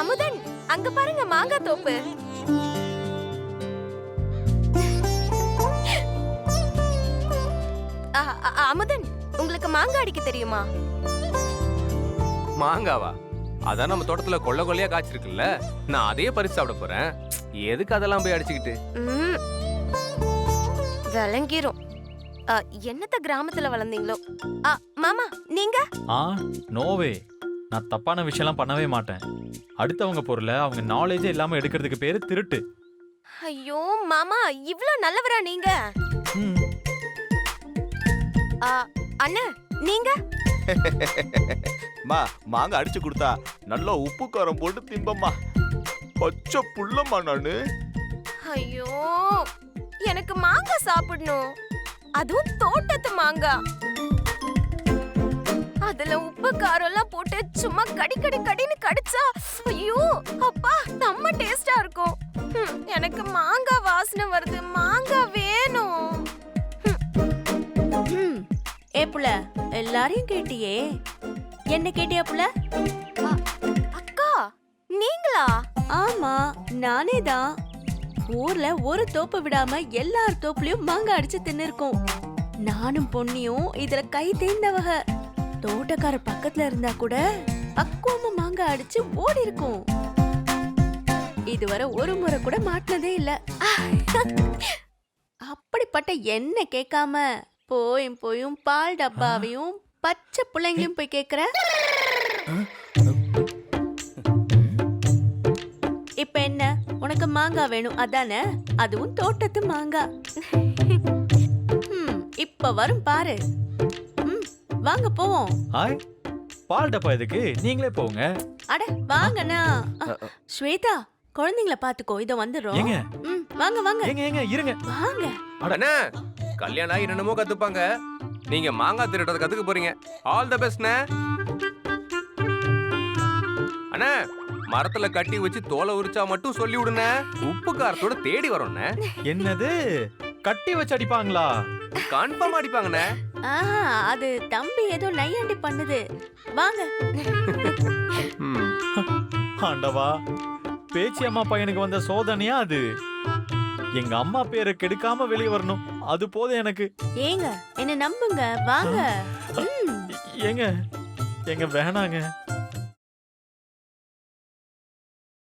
அமுதன் அங்க பாருங்க மாங்காய் தோப்பு. அமுதன் உங்களுக்கு மாங்காய் அடிக்க தெரியுமா? மாங்காவா? அதான் நம்ம தோட்டத்துல கொள்ள கொள்ளையா காய்ச்சிருக்குல்ல. நான் அதையே பறிச்சு சாப்பிட போறேன். எதுக்கு அதெல்லாம் போய் அடிச்சுக்கிட்டு? ம். விளங்கிரும். அ, என்னத்த கிராமத்துல வளர்ந்தீங்களோ? மாமா நீங்க? ஆ நோவே. நான் தப்பான விஷயம்லாம் பண்ணவே மாட்டேன். அடுத்தவங்க பொருளை அவங்க நாலேஜே இல்லாம எடுக்கிறதுக்கு பேரு திருட்டு. ஐயோ மாமா இவ்ளோ நல்லவரா நீங்க? அண்ணா நீங்க? மா மாங்க அடிச்சு கொடுத்தா நல்லா உப்பு காரம் போட்டு திம்பம்மா. பச்சை புள்ளம்மா நானு. ஐயோ எனக்கு மாங்காய் சாப்பிடணும். அதுவும் தோட்டத்து மாங்காய் அதுல உப்பு காரம் எல்லாம் போட்டு சும்மா கடி கடி கடின்னு கடிச்சா ஐயோ அப்பா செம்ம டேஸ்டா இருக்கும். எனக்கு மாங்காய் வாசனை வருது. மாங்காய் வேணும். ம் ஏ புள்ள எல்லாரையும் கேட்டியே. என்ன கேட்டியா புள்ள? அக்கா நீங்களா? ஆமா நானே தான். ஊர்ல ஒரு தோப்பு விடாம எல்லார் தோப்புலயும் மாங்காய் அடிச்சு தின்னுருக்கோம். நானும் பொன்னியும் இதுல கை தேர்ந்தவக தோட்டக்கார பக்கத்துல இருந்தா கூட பக்குவமா மாங்காய் அடிச்சு ஓடி இருக்கும். இதுவரை ஒரு முறை கூட மாட்டினதே இல்ல. அப்படிப்பட்ட என்ன கேட்காம போயும் போயும் பால் டப்பாவையும் பச்சை பிள்ளைங்களையும் போய் கேக்குற இப்ப என்ன? உனக்கு மாங்காய் வேணும் அதானே? அதுவும் தோட்டத்து மாங்காய் இப்ப வரும் பாரு. வாங்க போவோம். ஹாய். பால் டப்பா எதுக்கு? நீங்களே போங்க. அட வாங்கண்ணா. ஸ்வேதா குழந்தைங்கள பாத்துக்கோ. இத வந்துடுறோம். ஏங்க? ம், வாங்க வாங்க. ஏங்க ஏங்க இருங்க. வாங்க. அண்ணா கல்யாணம் ஆகி என்னென்னமோ கத்துப்பாங்க. நீங்க மாங்காய் திருட்டதை கத்துக்க போறீங்க. ஆல் த பெஸ்ட்ண்ணே அண்ணா. மரத்துல கட்டி வச்சு தோலை உரிச்சா மட்டும் சொல்லி விடுண்ணே. உப்பு காரத்தோட தேடி வரோண்ணே. என்னது? கட்டி வச்சு அடிப்பாங்களா? கன்ஃபார்ம் அடிப்பாங்கண்ணே. ஆஹா அது தம்பி ஏதோ நையாண்டி பண்ணுது. வாங்க. ஆண்டவா பேச்சி அம்மா பையனுக்கு வந்த சோதனையா அது? எங்க அம்மா பேரை கெடுக்காம வெளியே வரணும். அது போதும் எனக்கு. ஏங்க என்ன நம்புங்க. வாங்க. ஏங்க எங்க வேணாங்க.